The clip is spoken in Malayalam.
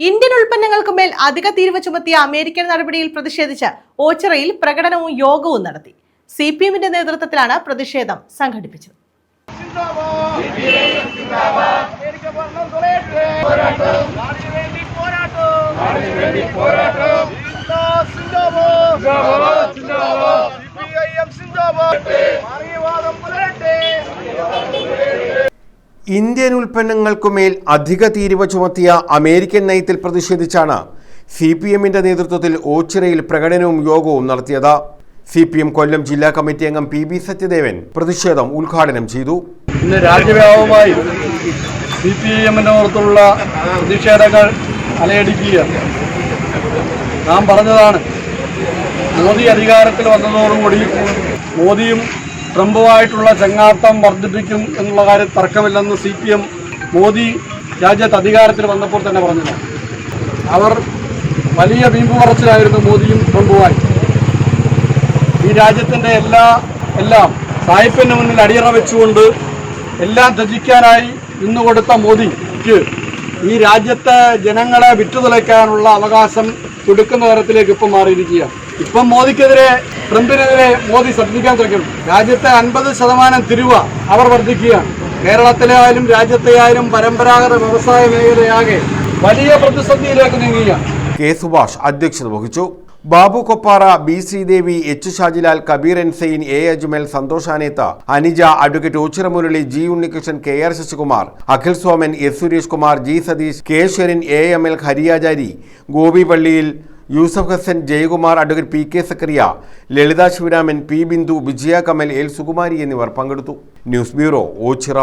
ഇന്ത്യൻ ഉൽപ്പന്നങ്ങൾക്ക് മേൽ അധിക തീരുവ ചുമത്തിയ അമേരിക്കൻ നടപടിയിൽ പ്രതിഷേധിച്ച് ഓച്ചിറയിൽ പ്രകടനവും യോഗവും നടത്തി സി പി എമ്മിന്റെ നേതൃത്വത്തിലാണ് പ്രതിഷേധം സംഘടിപ്പിച്ചത് പോരാട്ടം. ഇന്ത്യൻ ഉൽപ്പന്നങ്ങൾക്കുമേൽ അധിക തീരുവ ചുമത്തിയ അമേരിക്കൻ നയത്തിൽ പ്രതിഷേധിച്ചാണ് സി പി എമ്മിന്റെ നേതൃത്വത്തിൽ ഓച്ചിറയിൽ പ്രകടനവും യോഗവും നടത്തിയത്. സി പി എം കൊല്ലം ജില്ലാ കമ്മിറ്റി അംഗം പി ബി സത്യദേവൻ പ്രതിഷേധം ഉദ്ഘാടനം ചെയ്തു. ഇന്ന് രാജ്യവ്യാപകമായി സി പി എമ്മിന്റെ പുറത്തുള്ള പ്രതിഷേധങ്ങൾ അലയടിക്കുകയാണ് നാം പറഞ്ഞതാണ് മോദി അധികാരത്തിൽ വന്നതോടുകൂടി മോദിയും ട്രംപുമായിട്ടുള്ള ചങ്ങാത്തം വർദ്ധിപ്പിക്കും എന്നുള്ള കാര്യം തർക്കമില്ലെന്ന് സി പി എം മോദി രാജ്യത്ത് അധികാരത്തിൽ വന്നപ്പോൾ തന്നെ പറഞ്ഞത്. അവർ വലിയ വീമ്പ് പറച്ചിലായിരുന്നു മോദിയും ട്രംപുമായി. ഈ രാജ്യത്തിന്റെ എല്ലാ എല്ലാം സായിപ്പിന് മുന്നിൽ അടിയറ വെച്ചുകൊണ്ട് എല്ലാം ത്യജിക്കാനായി ഇന്ന് കൊടുത്ത മോദിക്ക് ഈ രാജ്യത്തെ ജനങ്ങളെ വിറ്റുതുലയ്ക്കാനുള്ള അവകാശം കൊടുക്കുന്ന തരത്തിലേക്ക് ഇപ്പം മാറിയിരിക്കുകയാണ്. ഇപ്പം മോദിക്കെതിരെ ട്രംപിനെതിരെ മോദി ശ്രദ്ധിക്കാൻ തുടങ്ങി രാജ്യത്തെ അൻപത് ശതമാനം തിരുവ അവർ വർദ്ധിക്കുകയാണ്. കേരളത്തിലെ ആയാലും രാജ്യത്തെ ആയാലും പരമ്പരാഗത വ്യവസായ മേഖലയാകെ വലിയ പ്രതിസന്ധിയിലേക്ക് നീങ്ങുകയാണ്. കെ സുഭാഷ് അധ്യക്ഷത വഹിച്ചു. Babu Koppara B Sreedevi H Shajilal Kabeer ensign A Ajmal Santhosh Anetha Anija advocate Ochira Murali G Unnikrishnan K R Sasikumar Akhil Soman S Suresh Kumar G Satheesh K Saran A M L Hariyachari Gopi Palliyil Yusuf Hassan Jayakumar advocate P K Zakaria Lalitha Sivaraman P Bindu Vijaya Kamal L Sukumari എന്നിവർ പങ്കെടുത്തു. News bureau Ochira.